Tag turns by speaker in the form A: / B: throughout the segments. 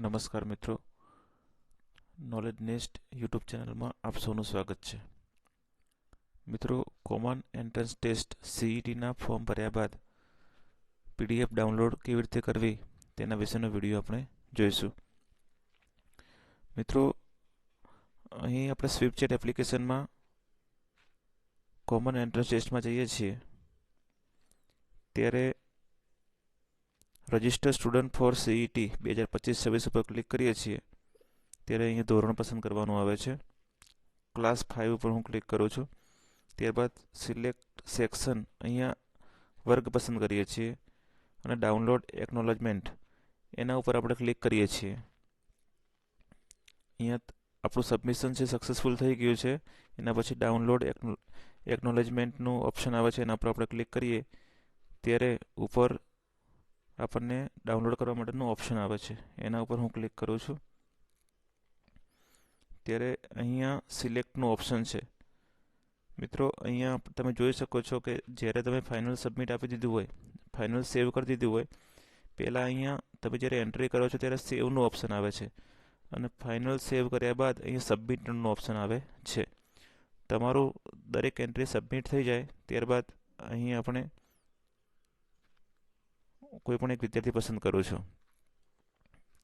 A: નમસ્કાર મિત્રો. Knowledge nest YouTube ચેનલમાં આપ સૌનું સ્વાગત છે. મિત્રો કોમન એન્ટ્રન્સ ટેસ્ટ સીઈટીના ફોર્મ ભર્યા બાદ પીડીએફ ડાઉનલોડ કેવી રીતે કરવી તેના વિશેનો વીડિયો આપણે જોઈશું. મિત્રો, અહીં આપણે સ્વિપચેટ એપ્લિકેશનમાં કોમન એન્ટ્રન્સ ટેસ્ટમાં જઈએ છીએ. ત્યારે રજિસ્ટર સ્ટુડન્ટ ફોર સીઈટી બે હજાર પચીસ છવ્વીસ ઉપર ક્લિક કરીએ છીએ, ત્યારે અહીંયા ધોરણ પસંદ કરવાનું આવે છે. ક્લાસ ફાઇવ ઉપર હું ક્લિક કરું છું. ત્યારબાદ સિલેક્ટ સેક્શન અહીંયા વર્ગ પસંદ કરીએ છીએ અને ડાઉનલોડ એકનોલેજમેન્ટ એના ઉપર આપણે ક્લિક કરીએ છીએ. અહીંયા આપણું સબમિશન છે સક્સેસફુલ થઈ ગયું છે. એના પછી ડાઉનલોડ એકનોલેજમેન્ટનું ઓપ્શન આવે છે એના પર આપણે ક્લિક કરીએ. ત્યારે ઉપર આપણને ડાઉનલોડ કરવા માટેનું ઓપ્શન આવે છે. એના ઉપર હું ક્લિક કરું છું. ત્યારે અહીંયા સિલેક્ટનું ઓપ્શન છે. મિત્રો, અહીંયા તમે જોઈ શકો છો કે જ્યારે તમે ફાઇનલ સબમિટ આપી દીધું હોય ફાઇનલ સેવ કરી દીધું હોય, પહેલાં અહીંયા તમે જ્યારે એન્ટ્રી કરો છો ત્યારે સેવનું ઓપ્શન આવે છે. અને ફાઇનલ સેવ કર્યા બાદ અહીંયા સબમિટનું ઓપ્શન આવે છે. તમારું દરેક એન્ટ્રી સબમિટ થઈ જાય, ત્યારબાદ અહીં આપણે કોઈ પણ એક વિદ્યાર્થી પસંદ કરું છું.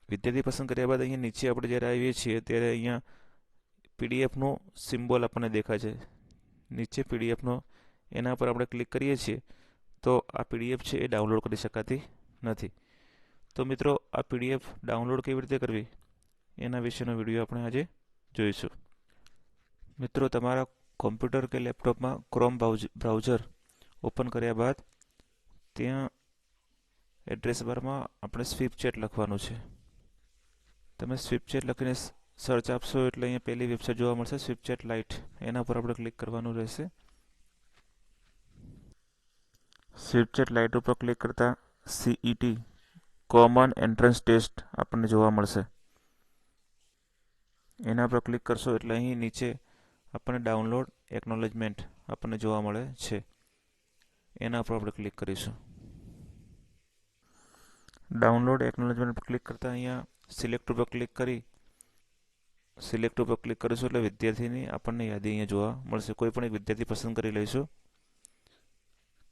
A: વિદ્યાર્થી પસંદ કર્યા બાદ અહીંયા નીચે આપણે જ્યારે આવીએ છીએ ત્યારે અહીંયા પીડીએફનો સિમ્બોલ આપણને દેખાય છે. નીચે પીડીએફનો એના પર આપણે ક્લિક કરીએ છીએ તો આ પીડીએફ છે એ ડાઉનલોડ કરી શકાતી નથી. તો મિત્રો, આ પીડીએફ ડાઉનલોડ કેવી રીતે કરવી? એના વિશેનો વીડિયો આપણે આજે જોઈશું. મિત્રો, તમારા કોમ્પ્યુટર કે લેપટોપમાં ક્રોમ બ્રાઉઝર ઓપન કર્યા બાદ ત્યાં એડ્રેસ બારમાં આપણે સ્વીપચેટ લખવાનું છે. તમે સ્વીપચેટ લખીને સર્ચ આપશો એટલે અહીંયા પહેલી વેબસાઇટ જોવા મળશે સ્વીપચેટ લાઇટ. એના પર આપણે ક્લિક કરવાનું રહેશે. સ્વીપચેટ લાઇટ ઉપર ક્લિક કરતાં સીઈટી કોમન એન્ટ્રન્સ ટેસ્ટ આપણને જોવા મળશે. એના પર ક્લિક કરશો એટલે અહીં નીચે આપણને ડાઉનલોડ એકનોલેજમેન્ટ આપણને જોવા મળે છે. એના પર આપણે ક્લિક કરીશું. ડાઉનલોડ એકનોલેજમેન્ટ પર ક્લિક કરતાં અહીંયા સિલેક્ટ ઉપર ક્લિક કરી સિલેક્ટ ઉપર ક્લિક કરીશું એટલે વિદ્યાર્થીની આપણને યાદી અહીંયા જોવા મળશે કોઈ પણ એક વિદ્યાર્થી પસંદ કરી લઈશું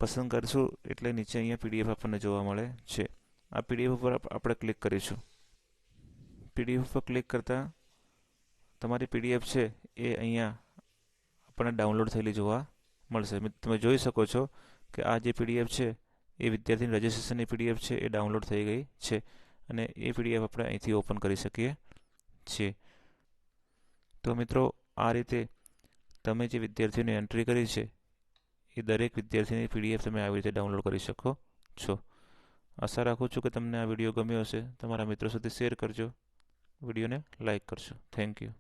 A: પસંદ કરીશું એટલે નીચે અહીંયા પીડીએફ આપણને જોવા મળે છે આ પીડીએફ ઉપર આપણે ક્લિક કરીશું પીડીએફ ઉપર ક્લિક કરતાં તમારી પીડીએફ છે એ અહીંયા આપણને ડાઉનલોડ થયેલી જોવા મળશે તમે જોઈ શકો છો કે આ જે પીડીએફ છે એ વિદ્યાર્થીની રજિસ્ટ્રેશનની પીડીએફ છે, એ ડાઉનલોડ થઈ ગઈ છે અને એ પીડીએફ આપણે અહીંથી ઓપન કરી શકીએ છીએ. તો મિત્રો, આ રીતે તમે જે વિદ્યાર્થીઓની એન્ટ્રી કરી છે, એ દરેક વિદ્યાર્થીની પીડીએફ તમે આવી રીતે ડાઉનલોડ કરી શકો છો. આશા રાખું છું કે તમને આ વીડિયો ગમ્યો હશે. તમારા મિત્રો સુધી શેર કરજો. વિડીયોને લાઇક કરજો. Thank you.